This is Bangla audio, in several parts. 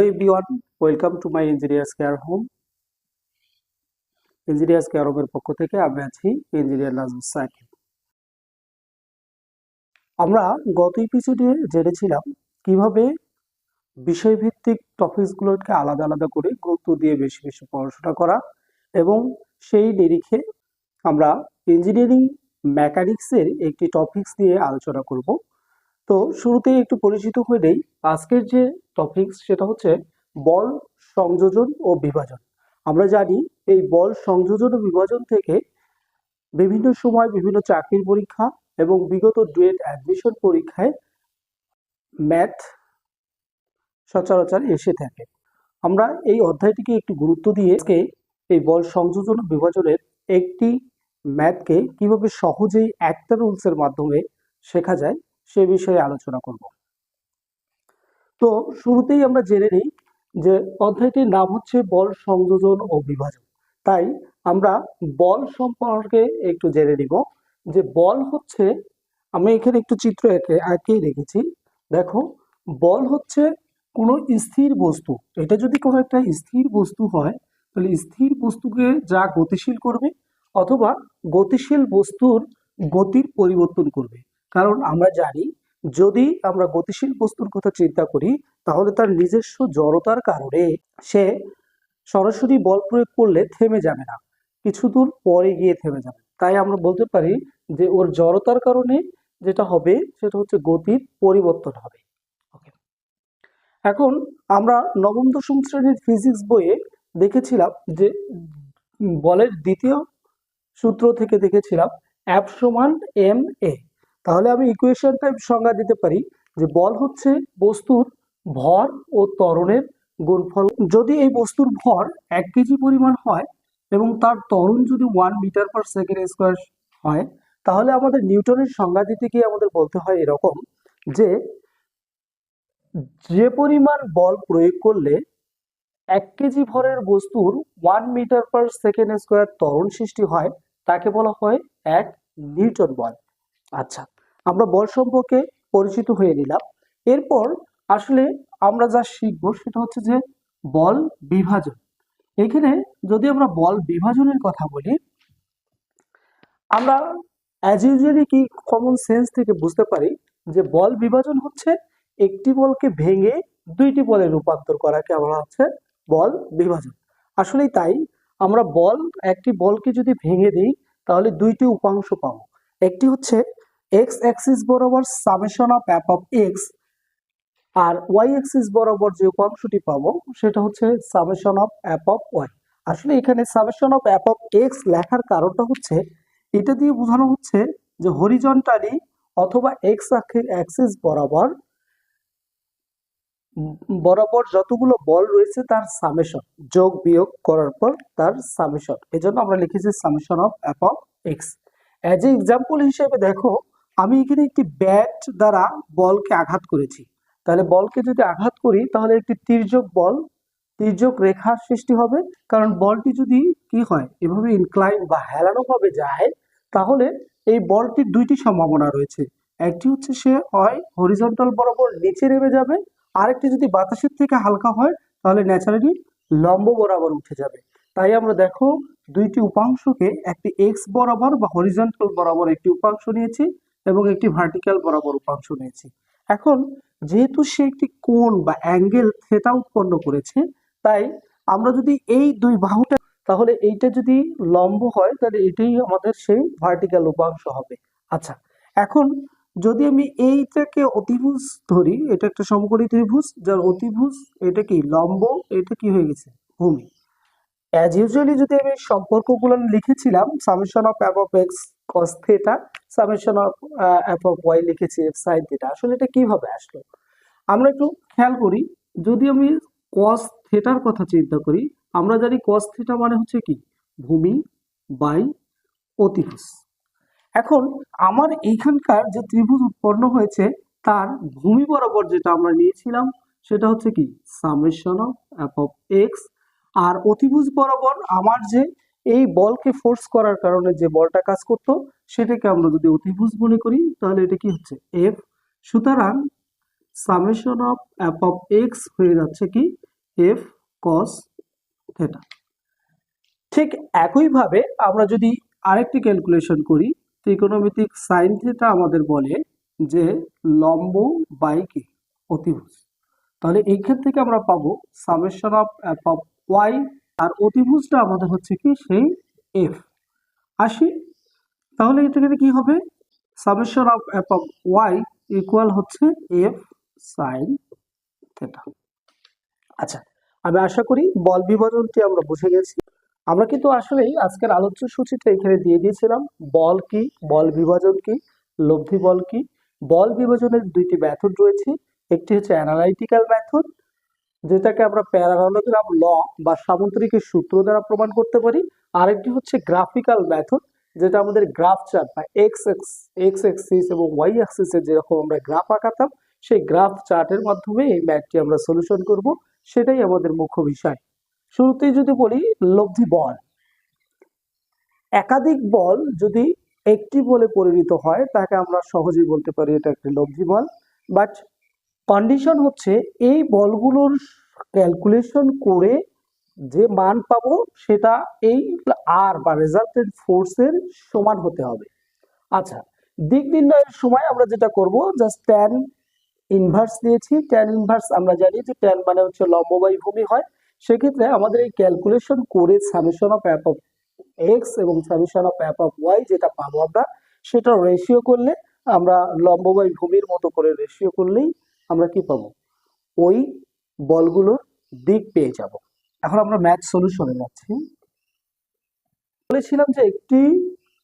Everyone welcome to my engineers care home engineers care হোমের পক্ষ থেকে আমি আছি ইঞ্জিনিয়ার সাকিব আমরা গত এপিসোডে জেনেছিলাম কীভাবে বিষয়ভিত্তিক টপিকসগুলোকে আলাদা আলাদা করে গুরুত্ব দিয়ে বেশি বেশি পড়াশোনা করা এবং সেই নিরিখে আমরা ইঞ্জিনিয়ারিং মেকানিক্সের একটি টপিকস নিয়ে আলোচনা করব। তো শুরুতেই একটু পরিচিত হয়ে নেই। আজকের যে টপিকস সেটা হচ্ছে বল সংযোজন ও বিভাজন। আমরা জানি এই বল সংযোজন ও বিভাজন থেকে বিভিন্ন সময় বিভিন্ন চাকরির পরীক্ষা এবং বিগত ডুয়েট অ্যাডমিশন পরীক্ষায় ম্যাথ সচরাচর এসে থাকে। আমরা এই অধ্যায়টিকে একটু গুরুত্ব দিয়ে এই বল সংযোজন ও বিভাজনের একটি ম্যাথকে কীভাবে সহজেই একটা রুলসের মাধ্যমে শেখা যায় সে বিষয়ে আলোচনা করব। তো শুরুতেই আমরা জেনে নিই যে অধ্যায়টির নাম হচ্ছে বল সংযোজন ও বিভাজন। তাই আমরা বল সম্পর্কে একটু জেনে নিব যে বল হচ্ছে, আমি এখানে একটু চিত্র এঁকে এঁকে রেখেছি। দেখো, বল হচ্ছে কোনো স্থির বস্তু। এটা যদি কোনো একটা স্থির বস্তু হয়, তাহলে স্থির বস্তুকে যা গতিশীল করবে অথবা গতিশীল বস্তুর গতির পরিবর্তন করবে। কারণ আমরা জানি যদি আমরা গতিশীল বস্তুর কথা চিন্তা করি, তাহলে তার নিজস্ব জড়তার কারণে সে সরাসরি বল প্রয়োগ করলে থেমে যাবে না। কিছু দূর পরে গিয়ে থেমে যাবে। তাই আমরা বলতে পারি যে ওর জড়তার কারণে যেটা হবে, সেটা হচ্ছে গতির পরিবর্তন হবে। ওকে এখন আমরা নবম, দশম শ্রেণির ফিজিক্স বইয়ে দেখেছিলাম যে বলের দ্বিতীয় সূত্র থেকে দেখেছিলাম অ্যাপ সমান এম এ তাহলে আমি ইকুয়েশন টাইপ সংজ্ঞা দিতে পারি যে বল হচ্ছে বস্তুর ভর ও ত্বরণের গুণফল। যদি এই বস্তুর ভর এক কেজি পরিমাণ হয় এবং তার ত্বরণ যদি one metre per second square হয়, তাহলে আমাদের নিউটনের সংজ্ঞা দিতে গিয়ে আমাদের বলতে হয় এরকম যে যে পরিমাণ বল প্রয়োগ করলে এক কেজি ভরের বস্তুর one metre per second square ত্বরণ সৃষ্টি হয়, তাকে বলা হয় এক নিউটন বল। আচ্ছা আমরা বল সম্পর্কে পরিচিত হয়ে নিলাম। এরপর আসলে আমরা যা শিখব সেটা হচ্ছে যে বল বিভাজন। এখানে যদি আমরা বল বিভাজনের কথা বলি, আমরা অ্যাজ ইউজুয়ালি কি কমন সেন্স থেকে বুঝতে পারি যে বল বিভাজন হচ্ছে একটি বলকে ভেঙে দুইটি বলে রূপান্তর করাকে আমরা হচ্ছে বল বিভাজন। আসলেই তাই, আমরা বল একটি বলকে যদি ভেঙে দিই, তাহলে দুইটি উপাংশ পাবো। একটি হচ্ছে এক্স অ্যাক্সিস বরাবর summation of f of x R Y axis বরাবর যে উপাংশটি পাবো, সেটা হচ্ছে summation of f of y. আসলে এখানে summation of f of x লেখার কারণটা হচ্ছে, এটা দিয়ে বোঝানো হচ্ছে যে হরিজন্টালি অথবা এক্স অ্যাক্সিস বরাবর বরাবর যতগুলো বল রয়েছে তার সামেশন, যোগ বিয়োগ করার পর তার সামেশন। এজন্য আমরা লিখেছি summation of f of x. As a example হিসেবে দেখো আমি এখানে একটি ব্যাট দ্বারা বলকে আঘাত করেছি। তাহলে বলকে যদি আঘাত করি, তাহলে একটি তির্যক বল, তির্যক রেখার সৃষ্টি হবে। কারণ বলটি যদি কি হয়, এভাবে ইনক্লাইন বা হেলানো ভাবে যায়, তাহলে এই বলটির দুইটি সম্ভাবনা রয়েছে। একটি হচ্ছে সে হয় হরিজন্টাল বরাবর নিচে নেমে যাবে, আরেকটি যদি বাতাসের থেকে হালকা হয়, তাহলে ন্যাচারালি লম্ব বরাবর উঠে যাবে। তাই আমরা দেখো, দুইটি উপাংশকে একটি এক্স বরাবর বা হরিজন্টাল বরাবর একটি উপাংশ নিয়েছি। এবং একটি ভার্টিক্যাল বরাবর উপাংশ নিয়েছি। এখন যেহেতু সে একটি কোণ বা অ্যাঙ্গেল থেটা উৎপন্ন করেছে, তাই আমরা যদি এই দুই বাহুটা, তাহলে এইটা যদি লম্ব হয়, তাহলে এটাই আমাদের সেই ভার্টিক্যাল উপাংশ হবে। আচ্ছা এখন যদি আমি এইটাকে অতিভুজ ধরি, এটা একটা সমকোণী ত্রিভুজ, যার অতিভুজ এটা কি লম্ব, এটা কি হয়ে গেছে? ভূমি। অ্যাজ ইউজুয়ালি যদি আমি সম্পর্কগুলো লিখেছিলাম summation of f of x cos theta summation of f of y লিখেছি এফ সাইন থিটা আসলে এটা কীভাবে আসলো? আমরা একটু খেয়াল করি, যদি আমি কস থিটার কথা চিন্তা করি, আমরা জানি কস থিটা মানে হচ্ছে কি? ভূমি বাই অতিভুজ। এখন আমার এইখানকার যে ত্রিভুজ উৎপন্ন হয়েছে, তার ভূমি বরাবর যেটা আমরা নিয়েছিলাম, সেটা হচ্ছে কি? Summation of f of x আর অতিভুজ বরাবর আমার যে এই বলকে ফোর্স করার কারণে যে বলটা কাজ করতো, সেটাকে আমরা যদি অতিভুজ মনে করি, তাহলে এটা কি হচ্ছে? এফ সুতরাং summation of f of x হয়ে যাচ্ছে কি? এফ কস থেটা ঠিক একইভাবে আমরা যদি আরেকটি ক্যালকুলেশন করি ত্রিকোণমিতিক সাইন থেটা আমাদের বলে যে লম্ব বাই কি অতিভুজ। তাহলে এইখান থেকে আমরা পাবো summation of f of y আর অতিভুজটা আমাদের হচ্ছে কি সেই এফ আসি, তাহলে এটাকে কি হবে? Summation of f of y equal হচ্ছে এফ সাইন থেটা আচ্ছা আমি আশা করি বল বিভাজনটি আমরা বুঝে গেছি। আমরা কিন্তু আসলেই আজকের আলোচ্য সূচিটা এখানে দিয়ে দিয়েছিলাম। বল কি? বল বিভাজন কি? লব্ধি বল কি? বল বিভাজনের দুইটি মেথড রয়েছে। একটি হচ্ছে অ্যানালাইটিক্যাল মেথড যেটাকে আমরা প্যারাগ্রাম ল বা সামুদ্রিকের সূত্র দ্বারা প্রমাণ করতে পারি। আরেকটি হচ্ছে গ্রাফিক্যাল মেথড যেটা আমাদের গ্রাফ চার্ট বা এক্স এক্স এক্স এক্সিস এবং ওয়াই অ্যাক্সিসের যেরকম আমরা গ্রাফ আঁকাতাম, সেই গ্রাফ চার্টের মাধ্যমে এই ম্যাথটি আমরা সলিউশন করব। সেটাই আমাদের মুখ্য বিষয়। শুরুতেই যদি বলি, লব্ধি বল। একাধিক বল যদি একটি বলে পরিণত হয়, তাকে আমরা সহজেই বলতে পারি এটা একটি লব্ধি বল বাট কন্ডিশন হচ্ছে এই বলগুলোর ক্যালকুলেশন করে যে মান পাবো সেটা এই আর বা রেজাল্টেন্ট ফোর্সের সমান হতে হবে। আচ্ছা দিক নির্ণয়ের সময় আমরা যেটা করব জাস্ট ট্যান ইনভার্স দিয়েছি। ট্যান ইনভার্স আমরা জানি যে ট্যান মানে হচ্ছে লম্ববায়ু ভূমি হয়। সেক্ষেত্রে আমাদের এই ক্যালকুলেশন করে summation of f of x এবং summation of f of y যেটা পাবো আমরা সেটা রেশিও করলে আমরা লম্ববায়ু ভূমির মতো করে রেশিও করলেই আমরা কি পাবো? ওই বলগুলোর দিক পেয়ে যাব। এখন আমরা ম্যাথ সলিউশনে যাচ্ছি। বলেছিলাম যে একটি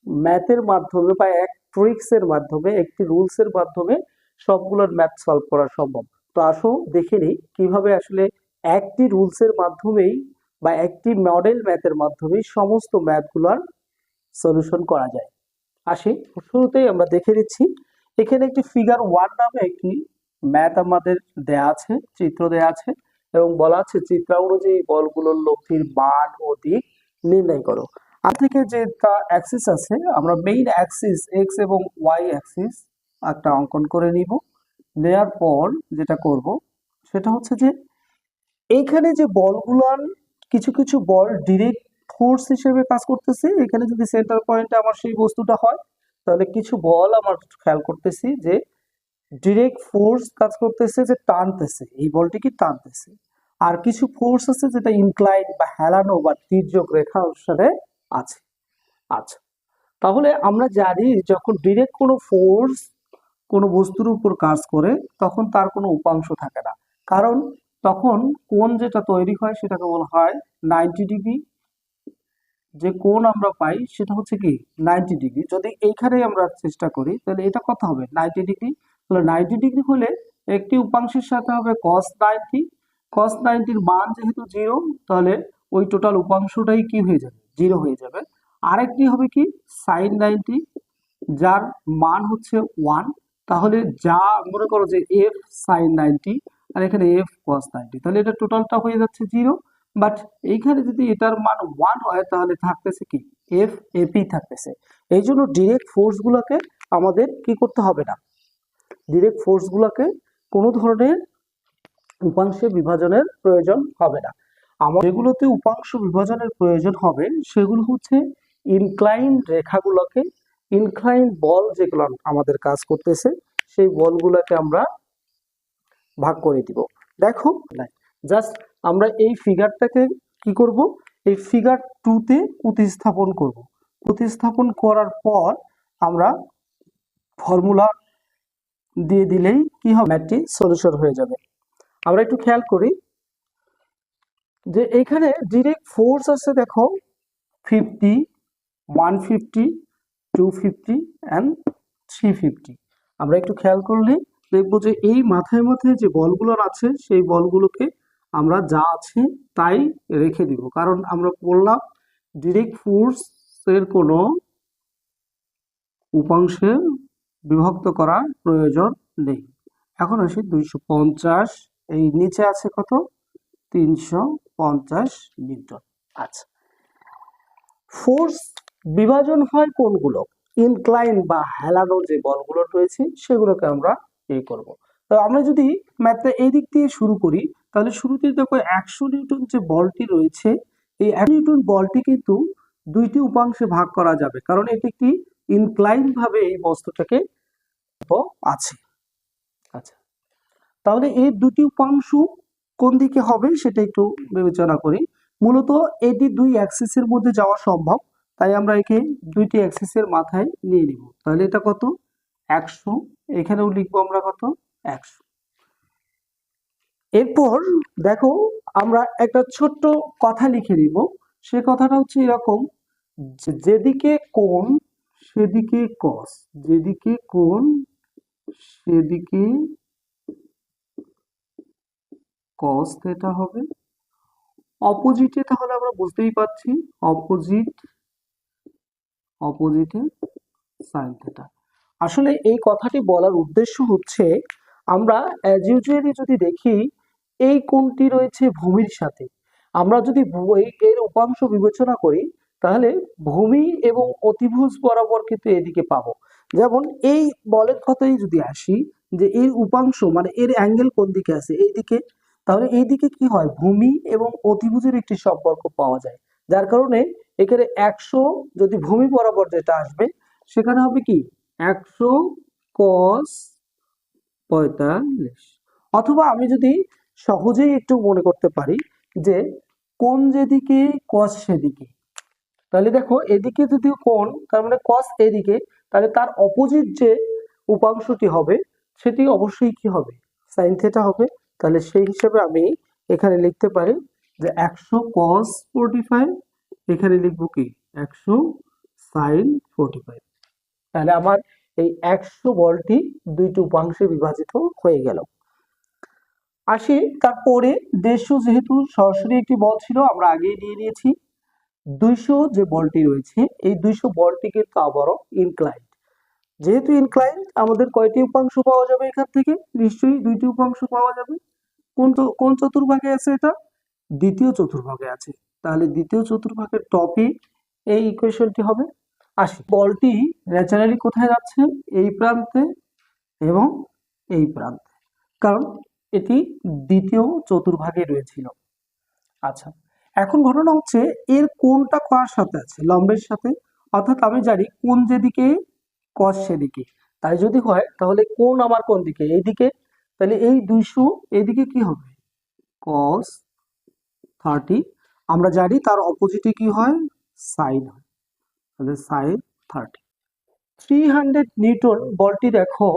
ম্যাথের মাধ্যমে বা এক ট্রিক্স এর মাধ্যমে, একটি রুলস এর মাধ্যমে সবগুলোর ম্যাথ সলভ করা সম্ভব। তো আসো, দেখে নিই কীভাবে আসলে একটি রুলস এর মাধ্যমেই বা একটি মডেল ম্যাথের মাধ্যমেই সমস্ত ম্যাথগুলোর সলিউশন করা যায়। আসি, শুরুতেই আমরা দেখে নিচ্ছি। এখানে একটি ফিগার ওয়ান নামে একটি ম্যাথ আমাদের দেয়া আছে, চিত্র দেয়া আছে এবং বলা আছে চিত্র অনুযায়ী বলগুলোর লব্ধির মান ও দিক নির্ণয় করো। আর থেকে যে অ্যাক্সিস আছে, আমরা মেইন অ্যাক্সিস এক্স এবং ওয়াই অ্যাক্সিস একটা অঙ্কন করে নিব। নেয়ার পর যেটা করব, সেটা হচ্ছে যে এইখানে যে বলগুলোর কিছু কিছু বল ডিরেক্ট ফোর্স হিসেবে কাজ করতেছে, এখানে যদি সেন্টার পয়েন্টে আমার সেই বস্তুটা হয়, তাহলে কিছু বল আমার খেয়াল করতেছি যে ডিরেক্ট ফোর্স কাজ করতেছে যে টানতেছে। এই বলটিকে টানতেছে? আর কিছু ফোর্স আছে যেটা ইনক্লাইন বা হেলানো বা তির্যক রেখা অনুসারে আছে। আচ্ছা তাহলে আমরা জানি যখন ডিরেক্ট কোনো ফোর্স কোনো বস্তুর উপর কাজ করে, তখন তার কোনো উপাংশ থাকে না। কারণ তখন কোন যেটা তৈরি হয় সেটাকে বলা হয় নাইনটি ডিগ্রি যে কোন আমরা পাই সেটা হচ্ছে কি নাইনটি ডিগ্রি যদি এইখানেই আমরা চেষ্টা করি, তাহলে এটা কত হবে? নাইনটি ডিগ্রি তাহলে নাইনটি ডিগ্রি হলে একটি উপাংশের সাথে হবে কস নাইনটি কস নাইনটির মান যেহেতু জিরো তাহলে ওই টোটাল উপাংশটাই কি হয়ে যাবে? জিরো হয়ে যাবে। আরেকটি হবে কি? সাইন নাইনটি যার মান হচ্ছে ওয়ান তাহলে যা মনে করো যে এফ সাইন নাইনটি আর এখানে এফ কস নাইনটি তাহলে এটা টোটালটা হয়ে যাচ্ছে জিরো বাট এইখানে যদি এটার মান ওয়ান হয়, তাহলে থাকতেছে কি? এফ এপি থাকতেছে। এই জন্য ডিরেক্ট ফোর্সগুলোকে আমাদের কি করতে হবে না? ডিরেক্ট ফোর্সগুলোকে কোনো ধরনের উপাংশে বিভাজনের প্রয়োজন হবে না। আমার যেগুলোতে উপাংশ বিভাজনের প্রয়োজন হবে, সেগুলো হচ্ছে ইনক্লাইন রেখাগুলোকে ইনক্লাইন বল যেগুলো আমাদের কাজ করতেছে, সেই বলগুলোকে আমরা ভাগ করে দিব। দেখো জাস্ট আমরা এই ফিগারটাকে কি করব? এই ফিগার টুতে প্রতিস্থাপন করব। প্রতিস্থাপন করার পর আমরা ফর্মুলা দিয়ে দিলেই কি হবে? ম্যাথটি সলিউশন হয়ে যাবে। আমরা একটু খেয়াল করি যে এখানে ডিরেক্ট ফোর্স আছে দেখো fifty one fifty two fifty and three fifty আমরা একটু খেয়াল করলে দেখব যে এই মাথায় মাথায় যে বলগুলো আছে, সেই বলগুলোকে আমরা যা আছে তাই রেখে দিব। কারণ আমরা বললাম ডিরেক্ট ফোর্সের কোনো উপাংশে বিভক্ত করা প্রয়োজন নেই। এখন আসি দুইশো পঞ্চাশ। এই নিচে আছে কত? তিনশো পঞ্চাশ নিউটন আচ্ছা। ফোর্স বিভাজন হয় কোনগুলো? ইনক্লাইন বা হেলানো যে বলগুলো রয়েছে, সেগুলোকে আমরা এই করব। তো আমরা যদি ম্যাথটা এই দিক দিয়ে শুরু করি, তাহলে শুরুতেই দেখো একশো নিউটন যে বলটি রয়েছে, এই এক নিউটন বলটি কিন্তু দুইটি উপাংশে ভাগ করা যাবে। কারণ এটি একটি ইনক্লাইন ভাবে এই বস্তুটাকে আছে। আচ্ছা। তাহলে এই দুটি উপাংশ কোন দিকে হবে সেটা একটু বিবেচনা করি। মূলত এটি দুই অ্যাক্সিসের মধ্যে যাওয়া সম্ভব, তাই আমরা একে দুইটি অ্যাক্সিসের মাথায় নিয়ে নিব। তাহলে এটা কত? একশো। এখানেও লিখব আমরা কত? একশো। এরপর দেখো আমরা একটা ছোট্ট কথা লিখে নিব। সে কথাটা হচ্ছে এরকম যেদিকে কোন সেদিকে কস যেদিকে কোণ সেদিকে কস থেটা হবে। অপোজিটে তাহলে আমরা বুঝতেই পারছি অপোজিট অপোজিটে সাইন থেটা আসলে এই কথাটি বলার উদ্দেশ্য হচ্ছে, আমরা অ্যাজ ইউজুয়ালি যদি দেখি, এই কোণটি রয়েছে ভূমির সাথে। আমরা যদি এর উপাংশ বিবেচনা করি, তাহলে ভূমি এবং অতিভুজ বরাবর কিন্তু এদিকে পাবো। যেমন এই বলের কথাই যদি আসি, যে এর উপাংশ মানে এর অ্যাঙ্গেল কোন দিকে আছে? এই দিকে। তাহলে এই দিকে কি হয়? ভূমি এবং অতিভুজের একটি সম্পর্ক পাওয়া যায়। যার কারণে এখানে একশো যদি ভূমি বরাবর যেটা আসবে, সেখানে হবে কি? একশো কস পঁয়তাল্লিশ। অথবা আমি যদি সহজেই একটু মনে করতে পারি যে কোন যেদিকে কস সেদিকে। তাহলে দেখো এদিকে যদি কোণ, তার মানে কস এদিকে, তাহলে তার অপোজিট যে উপাংশটি হবে, সেটি অবশ্যই কি হবে? সাইন থেটা হবে। তাহলে সেই হিসেবে আমি এখানে লিখতে পারি যে একশো কস ফোরটি ফাইভ এখানে লিখব কি? একশো সাইন ফোরটি ফাইভ তাহলে আমার এই একশো বলটি দুইটি উপাংশে বিভাজিত হয়ে গেল। আসি, তারপরে দেড়শো যেহেতু সরাসরি একটি বল ছিল, আমরা আগেই নিয়ে নিয়েছি। দুইশো যে বলটি রয়েছে, এই দুইশো বলটি কিন্তু আবারও ইনক্লাইন্ড যেহেতু ইনক্লাইন্ড আমাদের কয়টি উপাংশ পাওয়া যাবে এখান থেকে? নিশ্চয়ই দুইটি উপাংশ পাওয়া যাবে। কোন কোন চতুর্ভাগে আছে এটা? দ্বিতীয় চতুর্ভাগে আছে। তাহলে দ্বিতীয় চতুর্ভাগের টপে এই ইকুয়েশনটি হবে। আসি, বলটি ন্যাচারালি কোথায় যাচ্ছে? এই প্রান্তে এবং এই প্রান্তে। কারণ এটি দ্বিতীয় চতুর্ভাগে রয়েছিল। আচ্ছা এখন ঘটনা হচ্ছে, এর কোনটা কার সাথে আছে? লম্বের সাথে? অর্থাৎ আমি জানি কোন যেদিকে কস সেদিকে। তাই যদি হয়, তাহলে কোন আমার কোন দিকে? এইদিকে? তাহলে এই দুইশো, এইদিকে কি হবে? কস থার্টি আমরা জানি তার অপোজিটে কি হয়? সাইন হয়। তাহলে sine thirty three hundred newton বলটি দেখো,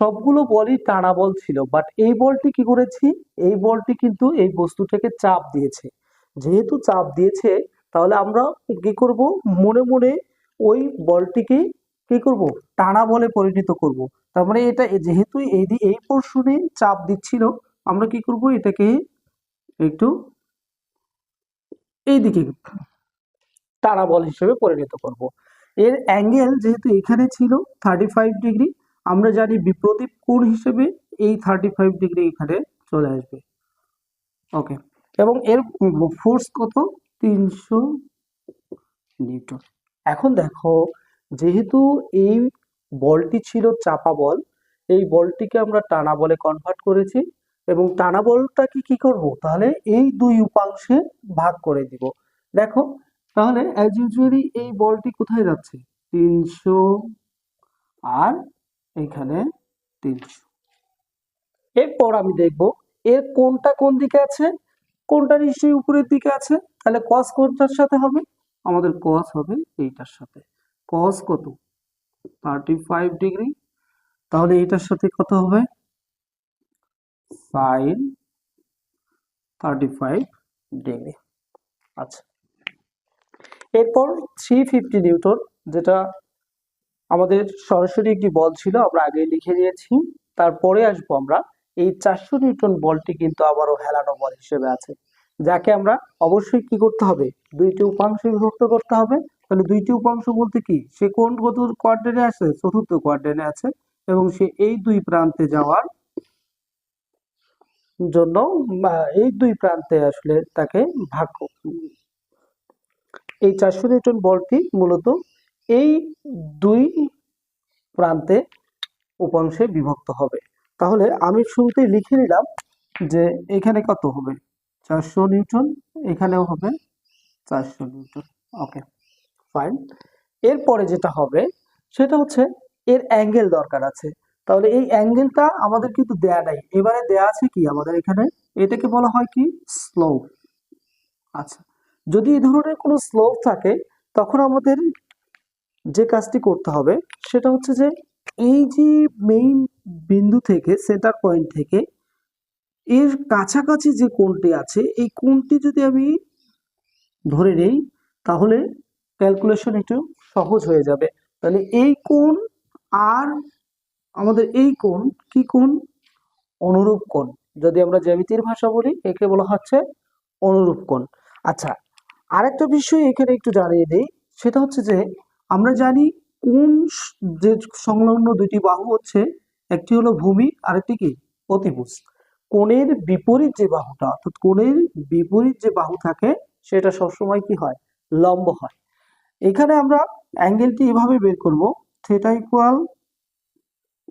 সবগুলো বলই টানা বল ছিল বাট এই বলটি কি করেছি? এই বলটি কিন্তু এই বস্তুটাকে চাপ দিয়েছে। যেহেতু চাপ দিয়েছে, তাহলে আমরা কি করব? মনে মনে ওই বলটিকে কি করব? টানা বলে পরিণত করব। তার মানে এটা যেহেতু এই এই পোর্শনে চাপ দিচ্ছিল, আমরা কি করব? এটাকে একটু এইদিকে টানা বল হিসেবে পরিণত করব। এর অ্যাঙ্গেল যেহেতু এখানে ছিল থার্টি ফাইভ ডিগ্রি আমরা জানি বিপ্রদীপ কোণ হিসেবে এই থার্টি ফাইভ ডিগ্রি এখানে চলে আসবে। ওকে এবং এর ফোর্স কত? তিনশো নিউটন। এখন দেখো, যেহেতু এই বলটি ছিল চাপা বল, এই বলটিকে আমরা টানা বলে কনভার্ট করেছি এবং টানা বলটাকে কি করব? তাহলে এই দুই উপাংশে ভাগ করে দিব। দেখো, তাহলে অ্যাজ ইউজুয়ালি এই বলটি কোথায় যাচ্ছে? তিনশো আর এখানে তিনশো। এরপর আমি দেখব, এর কোনটা কোন দিকে আছে? কোনটা নিশ্চয়ই উপরের দিকে আছে? তাহলে কস কোনটার সাথে হবে? আমাদের কস হবে এইটার সাথে। কস কত? থার্টি ফাইভ ডিগ্রি তাহলে এইটার সাথে কত হবে? সাইন থার্টি ফাইভ ডিগ্রি আচ্ছা। এরপর থ্রি ফিফটি নিউটন যেটা আমাদের সরাসরি একটি বল ছিল, আমরা আগে লিখে নিয়েছি। তারপরে আসব আমরা এই চারশো নিউটন বলটি কিন্তু আবারও হেলানো বল হিসেবে আছে। যাকে আমরা অবশ্যই কি করতে হবে? দুইটি উপাংশে বিভক্ত করতে হবে। তাহলে দুইটি উপাংশ বলতে কি? সে কোন কত কোয়ার্ডেনে আছে? চতুর্থ কোয়ার্ডেনে আছে এবং সে এই দুই প্রান্তে যাওয়ার জন্য এই দুই প্রান্তে আসলে তাকে ভাগ এই চারশো নিউটন বলটি মূলত এই দুই প্রান্তে উপাংশে বিভক্ত হবে। তাহলে আমি শুরুতেই লিখে নিলাম যে এখানে কত হবে? চারশো নিউটন, এখানেও হবে চারশো নিউটন। ওকে, ফাইন। এরপরে যেটা হবে, সেটা হচ্ছে এর অ্যাঙ্গেল দরকার আছে। তাহলে এই অ্যাঙ্গেলটা আমাদের কিন্তু দেয়া নাই। এবারে দেয়া আছে কি আমাদের এখানে? এটাকে বলা হয় কি? স্লোপ। আচ্ছা যদি এই ধরনের কোনো স্লোপ থাকে, তখন আমাদের যে কাজটি করতে হবে, সেটা হচ্ছে যে এই যে মেইন বিন্দু থেকে সেন্টার পয়েন্ট থেকে, এর কাছাকাছি যে কোণটি আছে, এই কোণটি যদি আমি ধরে নেই, তাহলে ক্যালকুলেশন একটু সহজ হয়ে যাবে। তাহলে এই কোণ আর আমাদের এই কোণ কি কোণ? অনুরূপ কোণ। যদি আমরা জ্যামিতির ভাষা বলি, একে বলা হচ্ছে অনুরূপ কোণ। আচ্ছা আরেকটা বিষয় এখানে একটু জানিয়ে দিই, সেটা হচ্ছে যে আমরা জানি কোন যে সংলগ্ন দুইটি বাহু হচ্ছে, একটি হলো ভূমি, আরেকটি কি? অতিভুজ। কোণের বিপরীত যে বাহুটা, অর্থাৎ কোণের বিপরীত যে বাহু থাকে, সেটা সবসময় কি হয়? লম্ব হয়। এখানে আমরা অ্যাঙ্গেলটি এভাবে বের করব থিটা ইকুয়াল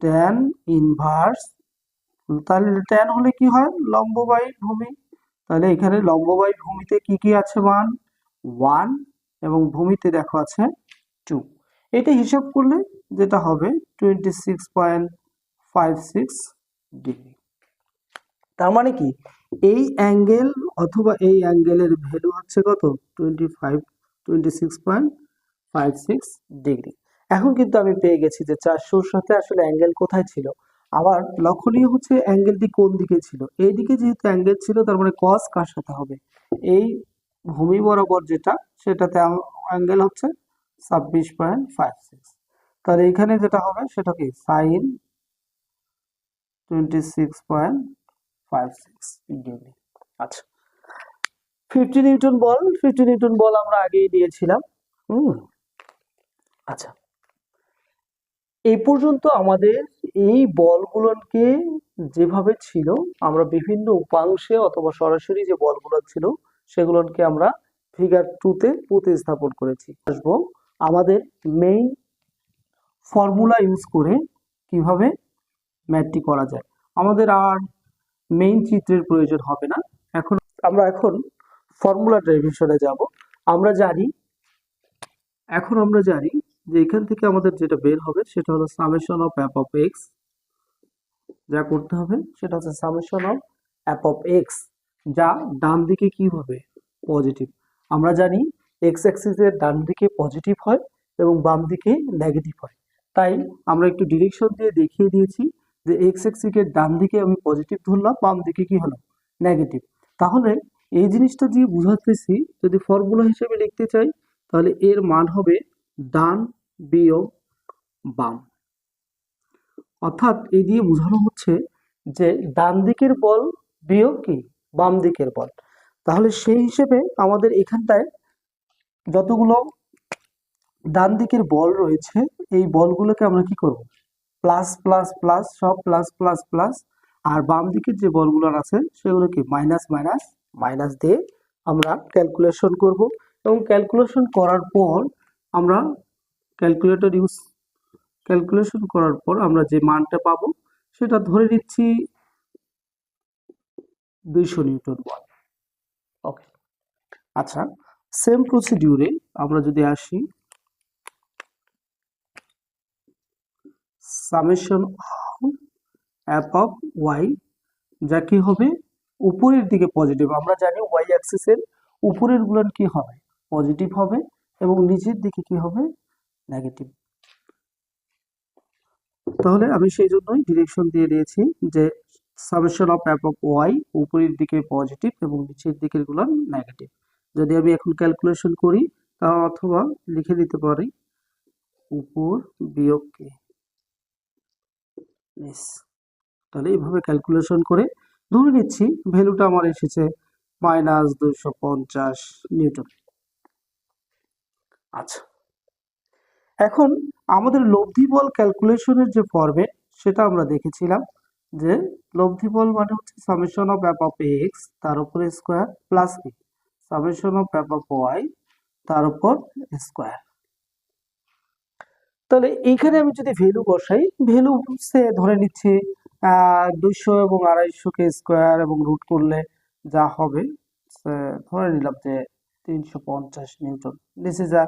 ট্যান ইনভার্স তাহলে ট্যান হলে কি হয়? লম্ব বাই ভূমি। তাহলে এখানে লম্ব বাই ভূমিতে কি কি আছে মান? ওয়ান এবং ভূমিতে দেখো আছে টু এটা হিসাব করলে যেটা হবে twenty six point five six degree তার মানে কি? এই অ্যাঙ্গেল অথবা এই অ্যাঙ্গেলের ভ্যালু হচ্ছে কত? Twenty five twenty six point five six degree এখন কিন্তু আমি পেয়ে গেছি যে চারশোর সাথে আসলে অ্যাঙ্গেল কোথায় ছিল? আবার লক্ষণীয় হচ্ছে অ্যাঙ্গেলটি কোন দিকে ছিল? এই দিকে যেহেতু অ্যাঙ্গেল ছিল, তার মানে কস কার সাথে হবে? এই ভূমি বরাবর যেটা, সেটাতে অ্যাঙ্গেল হচ্ছে ছাব্বিশ পয়েন্ট ফাইভ সিক্স তাহলে এখানে যেটা হবে, সেটা কি? সাইন টোয়েন্টি আচ্ছা। ফিফটি নিউটন বল, ফিফটি নিউটন বল আমরা আগেই দিয়েছিলাম। আচ্ছা। এই পর্যন্ত আমাদের এই বলগুলোকে যেভাবে ছিল, আমরা বিভিন্ন উপাংশে অথবা সরাসরি যে বলগুলো ছিল, সেগুলোকে আমরা ফিগার টুতে প্রতিস্থাপন করেছি। আসব আমাদের মেইন ফর্মুলা ইউজ করে কীভাবে ম্যাথটি করা যায়। আমাদের আর মেইন চিত্রের প্রয়োজন হবে না। এখন আমরা এখন ফর্মুলা ডেরিভেশনে যাব। আমরা জানি, এখন আমরা জানি যে এখান থেকে আমাদের যেটা বের হবে সেটা হলো summation of f of x যা করতে হবে সেটা হচ্ছে summation of f of x যা ডান দিকে কি হবে? পজিটিভ আমরা জানি এক্স অ্যাক্সিসের ডান দিকে পজিটিভ হয় এবং বাম দিকে নেগেটিভ হয়। তাই আমরা একটু ডিরেকশন দিয়ে দেখিয়ে দিয়েছি যে এক্স অ্যাক্সিসের ডান দিকে আমি পজিটিভ ধরলাম বাম দিকে কি হলো? নেগেটিভ তাহলে এই জিনিসটা দিয়ে বুঝাতেছি, যদি ফর্মুলা হিসেবে লিখতে চাই, তাহলে এর মান হবে ডান বিয়োগ বাম। অর্থাৎ এই দিয়ে বোঝানো হচ্ছে যে ডান দিকের বল বিয়োগ কি? বাম দিকের বল। তাহলে সেই হিসেবে আমাদের এখানটায় যতগুলো ডান দিকের বল রয়েছে, এই বলগুলোকে আমরা কি করব? প্লাস প্লাস প্লাস, সব প্লাস প্লাস প্লাস, আর বাম দিকের যে বলগুলো আছে, সেগুলোকে মাইনাস মাইনাস মাইনাস দিয়ে আমরা ক্যালকুলেশন করব। এবং ক্যালকুলেশন করার পর আমরা ক্যালকুলেটর ইউজ, ক্যালকুলেশন করার পর আমরা যে মানটা পাবো, সেটা ধরে নিচ্ছি দুইশো নিউটন বল ওকে। আচ্ছা সেম প্রসিডিউরে আমরা যদি আসি সামেশন অ্যাপ অফ ওয়াই যা কি হবে? উপরের দিকে পজিটিভ আমরা জানি ওয়াই অ্যাক্সিসের উপরেরগুলো কি হবে? পজিটিভ হবে এবং নিচের দিকে কি হবে? নেগেটিভ তাহলে আমি সেই জন্যই ডিরেকশন দিয়ে দিয়েছি যে summation of f of y উপরের দিকে পজিটিভ এবং নিচের দিকেরগুলো নেগেটিভ যদি আমি এখন ক্যালকুলেশন করি তা অথবা লিখে দিতে পারি। উপর বিয়োগ কে তাহলে এইভাবে ক্যালকুলেশন করে ধরে নিচ্ছি ভ্যালুটা আমার এসেছে মাইনাস দুইশো পঞ্চাশ নিউটন। আচ্ছা। এখন আমাদের লব্ধি বল ক্যালকুলেশনের যে ফর্মেট সেটা আমরা দেখেছিলাম যে লব্ধি বল মানে হচ্ছে summation of f of x তার উপরে স্কোয়ার প্লাস কি সামেশন অফ অফ ওয়াই তার উপর স্কোয়ার। তাহলে এইখানে আমি যদি ভ্যালু বসাই, ভ্যালু সে ধরে নিচ্ছি দুইশো এবং আড়াইশোকে স্কোয়ার এবং রুট করলে যা হবে ধরে নিলাম যে তিনশো পঞ্চাশ নিউটন। দিস ইজ আ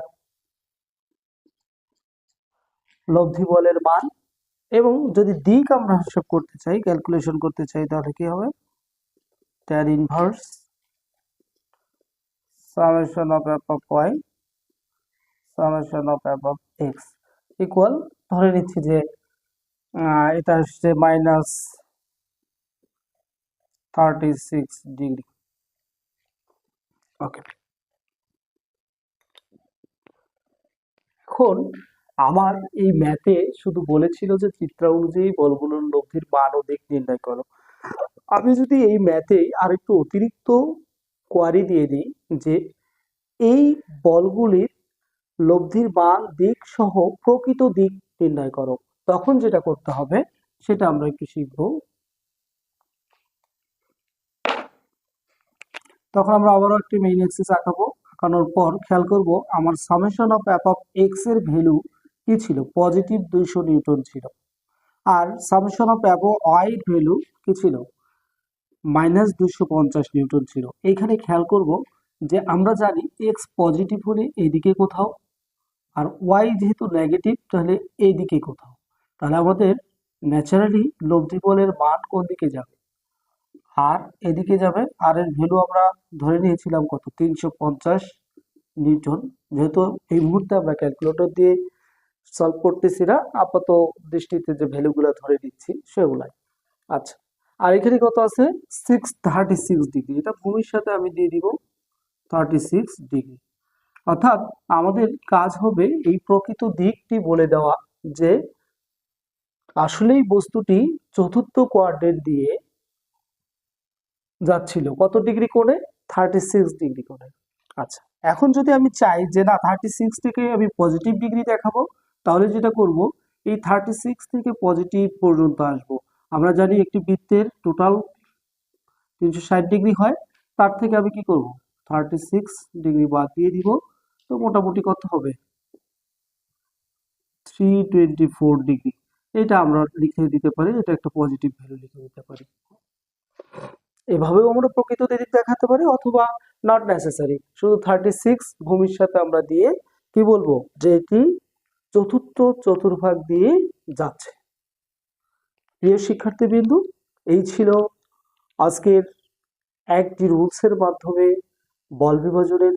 লব্ধি বলের মান। এবং যদি দিক আমরা হিসাব করতে চাই ক্যালকুলেশন করতে চাই, তাহলে কি হবে? Tan inverse summation of f of y summation of f of x equal ধরে নিচ্ছি যে এটা হচ্ছে minus thirty six degree okay এখন আমার এই ম্যাথে শুধু বলেছিল যে চিত্র অনুযায়ী বলগুলোর লব্ধির মান ও দিক নির্ণয় করো। আমি যদি এই ম্যাথে আর একটু অতিরিক্ত কোয়ারি দিয়ে দিই যে এই বলগুলির লব্ধির মান দিক সহ প্রকৃত দিক নির্ণয় করো। তখন যেটা করতে হবে, সেটা আমরা একটু শিখব। তখন আমরা আবারও একটি মেইন এক্সিস আঁকাবো। আঁকানোর পর খেয়াল করব আমার সামেশন অফ অ্যাপ অফ এক্সের ভ্যালু কি ছিল? পজিটিভ দুইশো নিউটন ছিল। আর summation of f y value কি ছিল? মাইনাস দুশো পঞ্চাশ নিউটন ছিল। এইখানে খেয়াল করব যে আমরা জানি এক্স পজিটিভ হলে এইদিকে কোথাও আর ওয়াই যেহেতু নেগেটিভ তাহলে এইদিকে কোথাও। তাহলে আমাদের ন্যাচারালি লব্ধি বলের মান কোন দিকে যাবে? আর এদিকে যাবে। আর এর ভ্যালু আমরা ধরে নিয়েছিলাম কত? তিনশো পঞ্চাশ নিউটন। যেহেতু এই মুহূর্তে আমরা ক্যালকুলেটর দিয়ে সলভ করতেছি না, আপাত দৃষ্টিতে যে ভ্যালুগুলো ধরে দিচ্ছি সেগুলাই। আচ্ছা আর এখানে কত আছে? সিক্স থার্টি সিক্স ডিগ্রি এটা ভূমির সাথে আমি দিয়ে দিব থার্টি সিক্স ডিগ্রি অর্থাৎ আমাদের কাজ হবে এই প্রকৃত দিকটি বলে দেওয়া যে আসলেই বস্তুটি চতুর্থ কোয়ার্ডেন্ট দিয়ে যাচ্ছিল। কত ডিগ্রি করে থার্টি সিক্স ডিগ্রি করে আচ্ছা এখন যদি আমি চাই যে না থার্টি সিক্স থেকে আমি পজিটিভ ডিগ্রি দেখাবো, তাহলে যেটা করব, এই থার্টি সিক্স থেকে পজিটিভ পর্যন্ত আসব। আমরা জানি একটি বৃত্তের টোটাল তিনশো ষাট ডিগ্রি হয়, তার থেকে আমি কি করব? থার্টি সিক্স ডিগ্রি বাদ দিয়ে দিব, তো মোটামুটি কত হবে? Three twenty four degree. এটা আমরা লিখে দিতে পারি, এটা একটা পজিটিভ ভ্যালু লিখে দিতে পারি। এভাবেও আমরা প্রকৃত দিক দেখাতে পারি, অথবা নট নেসেসারি শুধু থার্টি সিক্স ভূমির সাথে আমরা দিয়ে কি বলব? যে এটি চতুর্থ, চতুর্ভাগ দিয়ে যাচ্ছে। প্রিয় শিক্ষার্থী বিন্দু এই ছিল আজকের একটি রুলসের মাধ্যমে বল বিভাজনের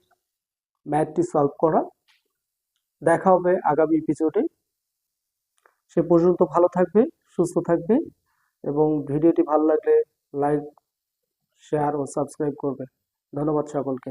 ম্যাথটি সলভ করা। দেখা হবে আগামী এপিসোডে সে পর্যন্ত ভালো থাকবে, সুস্থ থাকবে এবং ভিডিওটি ভালো লাগলে লাইক শেয়ার ও সাবস্ক্রাইব করবে। ধন্যবাদ সকলকে।